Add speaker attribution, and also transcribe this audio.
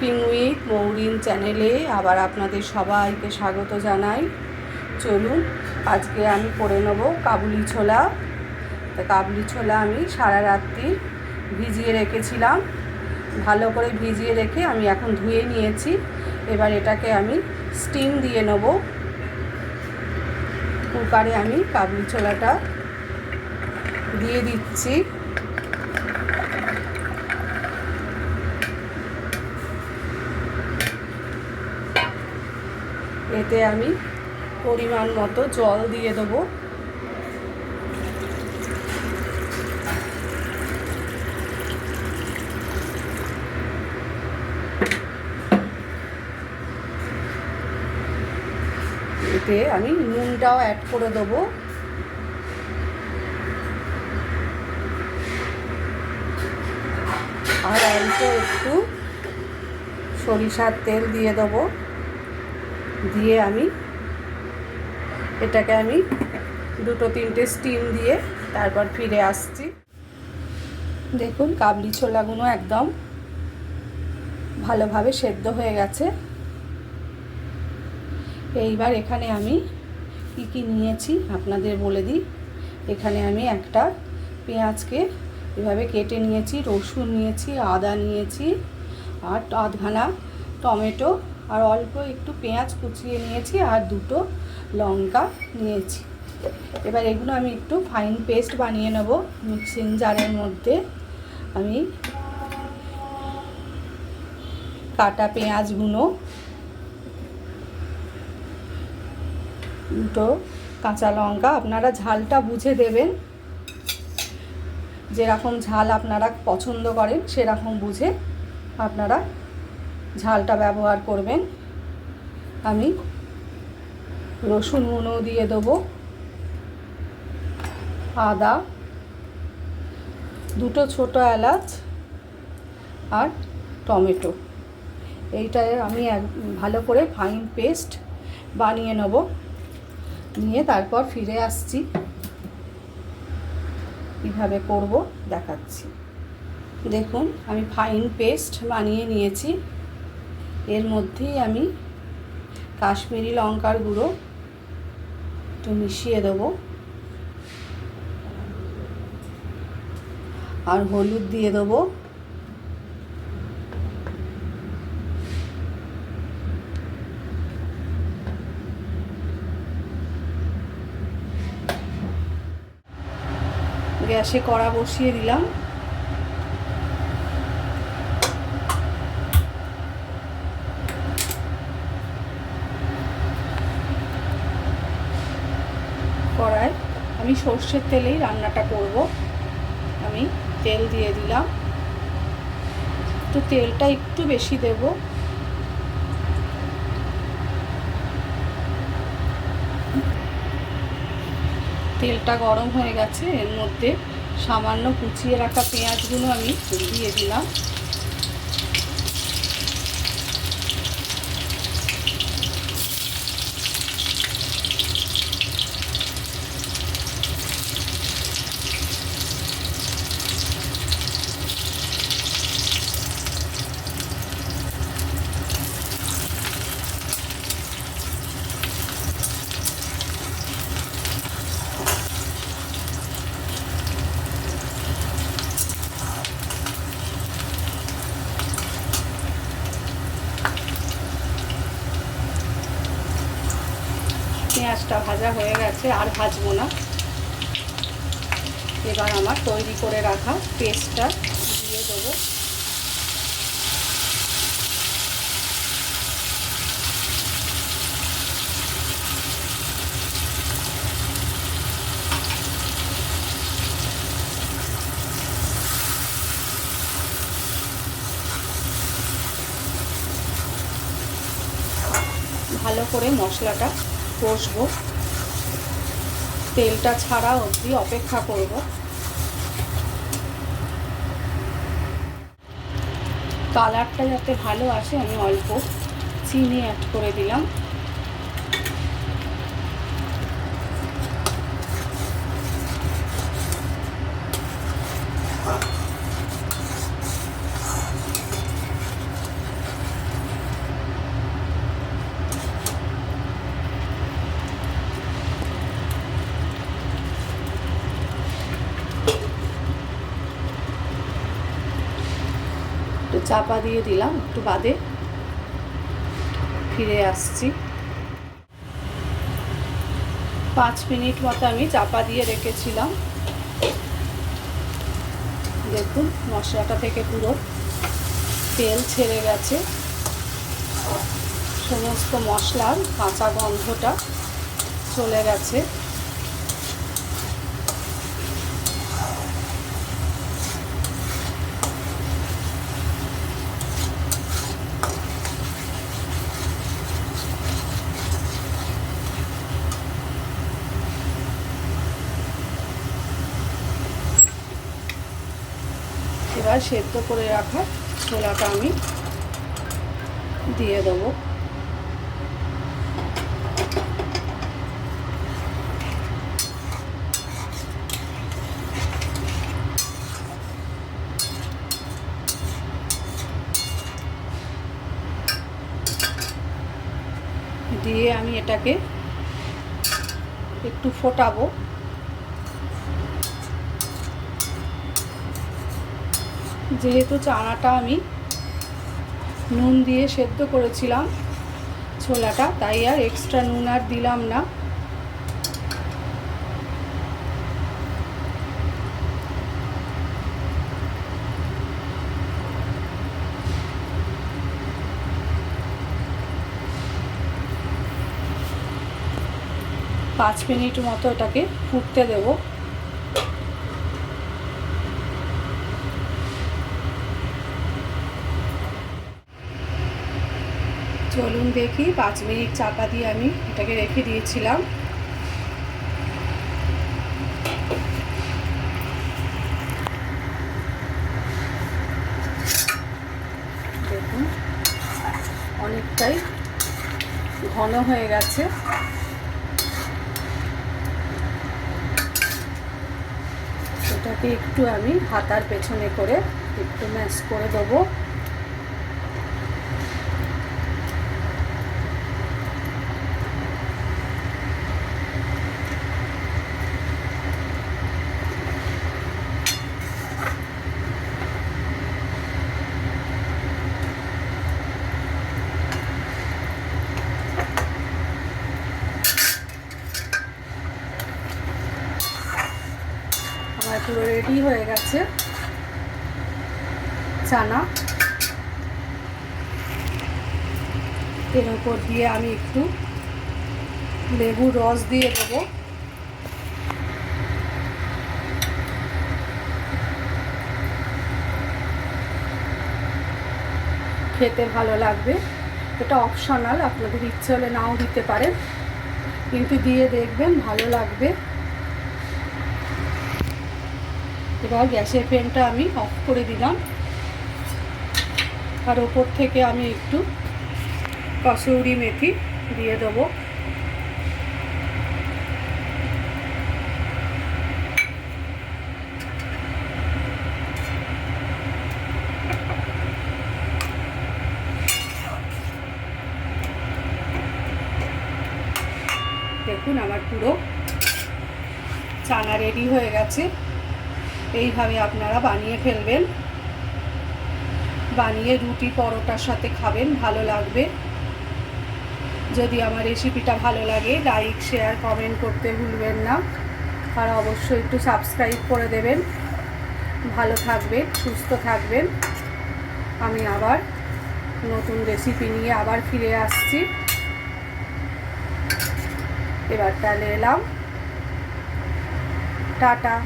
Speaker 1: Cooking with Mourin চ্যানেলে আবার আপনাদের সবাইকে স্বাগত জানাই। চলুন, আজকে আমি করে নেব কাবুলি ছোলা। তা কাবুলি ছোলা আমি সারা রাত্রি ভিজিয়ে রেখেছিলাম। ভালো করে ভিজিয়ে রেখে আমি এখন ধুয়ে নিয়েছি। এবার এটাকে আমি স্টিম দিয়ে নেব। কুকারে আমি কাবুলি ছোলাটা দিয়ে দিচ্ছি। এতে আমি পরিমাণ মতো জল দিয়ে দেবো। এতে আমি নুনটাও অ্যাড করে দেবো। আর অল্প একটু সরিষার তেল দিয়ে দেবো। দিয়ে আমি এটাকে আমি দুটো তিনটে স্টিম দিয়ে তারপর ফিরে আসছি। দেখুন কাবলি ছোলাগুলো একদম ভালোভাবে সেদ্ধ হয়ে গেছে। এইবার এখানে আমি কী কী নিয়েছি আপনাদের বলে দিই। এখানে আমি একটা পেঁয়াজকে এভাবে কেটে নিয়েছি, রসুন নিয়েছি, আদা নিয়েছি, আর আধখানা টমেটো আর অল্প একটু পেঁয়াজ কুচিয়ে নিয়েছি আর দুটো লঙ্কা নিয়েছি। এবার এগুলো আমি একটু ফাইন পেস্ট বানিয়ে নেব মিক্সিং জারের মধ্যে। আমি কাটা পেঁয়াজগুলো, দুটো কাঁচা লঙ্কা, আপনারা ঝালটা বুঝে দেবেন। যেরকম ঝাল আপনারা পছন্দ করেন, সেরকম বুঝে আপনারা ঝালটা ব্যবহার করবেন। আমি রসুন গুঁড়ো দিয়ে দেবো। আদা, দুটো ছোট এলাচ আর টমেটো। এইটায় আমি এক, ভালো করে ফাইন পেস্ট বানিয়ে নেব। নিয়ে তারপর ফিরে আসছি। কীভাবে করব দেখাচ্ছি। দেখুন, আমি ফাইন পেস্ট বানিয়ে নিয়েছি। এর মধ্যেই আমি কাশ্মীরি লঙ্কার গুঁড়ো একটু মিশিয়ে দেবো। আর হলুদ দিয়ে দেবো। গ্যাসে কড়া বসিয়ে দিলাম। আমি সর্ষের তেলেই রান্নাটা করব। আমি তেল দিয়ে দিলাম। তো তেলটা একটু বেশি দেব। তেলটা গরম হয়ে গেছে। এর মধ্যে সামান্য কুচিয়ে রাখা পেঁয়াজগুলো আমি দিয়ে দিলাম। পেঁয়াজটা ভাজা হয়ে গেছে, আর ভাজবো না। এবার আমার তৈরি করে রাখা পেস্টটা দিয়ে দেবো। ভালো করে মশলাটা কষবো। তেলটা ছাড়া অবধি অপেক্ষা করব। কালারটা যাতে ভালো আসে, আমি অল্প চিনি অ্যাড করে দিলাম। চাপা দিয়ে দিলাম, একটু বাদে ফিরে আসছি। পাঁচ মিনিট মতো আমি চাপা দিয়ে রেখেছিলাম। দেখুন, মশলাটা থেকে পুরো তেল ছেড়ে গেছে। সমস্ত মশলার কাঁচা গন্ধটা চলে গেছে। এবার সেদ্ধ করে রাখা ছোলাটা আমি দিয়ে দেবো। দিয়ে আমি এটাকে একটু ফোটাবো। যেহেতু চানাটা আমি নুন দিয়ে সেদ্ধ করেছিলাম ছোলাটা, তাই আর এক্সট্রা নুন আর দিলাম না। পাঁচ মিনিট মতো এটাকে ফুটতে দেবো। চলুন দেখি, পাঁচ মিনিট চাপা দিয়ে আমি এটাকে রেখে দিয়েছিলাম। দেখুন, অনেকটাই ঘন হয়ে গেছে। এটাকে একটু আমি হাতার পেছনে করে একটু ম্যাশ করে দেবো আমার রেডি হয়ে গেছে। চানা। এর উপর দিয়ে আমি একটু লেবুর রস দিয়ে দেবো। খেতে ভালো লাগবে। এটা অপশনাল আপনাদের ইচ্ছে হলে নাও দিতে পারেন। কিন্তু দিয়ে দেখবেন ভালো লাগবে। এবার গ্যাসের ফ্লেমটা আমি অফ করে দিলাম। আর ওপর থেকে আমি একটু কসৌরি মেথি দিয়ে দেবো। দেখুন, আমার পুরো চানা রেডি হয়ে গেছে। এইভাবে আপনারা বানিয়ে ফেলবেন। বানিয়ে রুটি পরোটার সাথে খাবেন, ভালো লাগবে। যদি আমার রেসিপিটা ভালো লাগে লাইক শেয়ার কমেন্ট করতে ভুলবেন না। আর অবশ্যই একটু সাবস্ক্রাইব করে দেবেন। ভালো থাকবেন, সুস্থ থাকবেন। আমি আবার নতুন রেসিপি নিয়ে আবার ফিরে আসছি। এবার তাহলে এলাম। টাটা।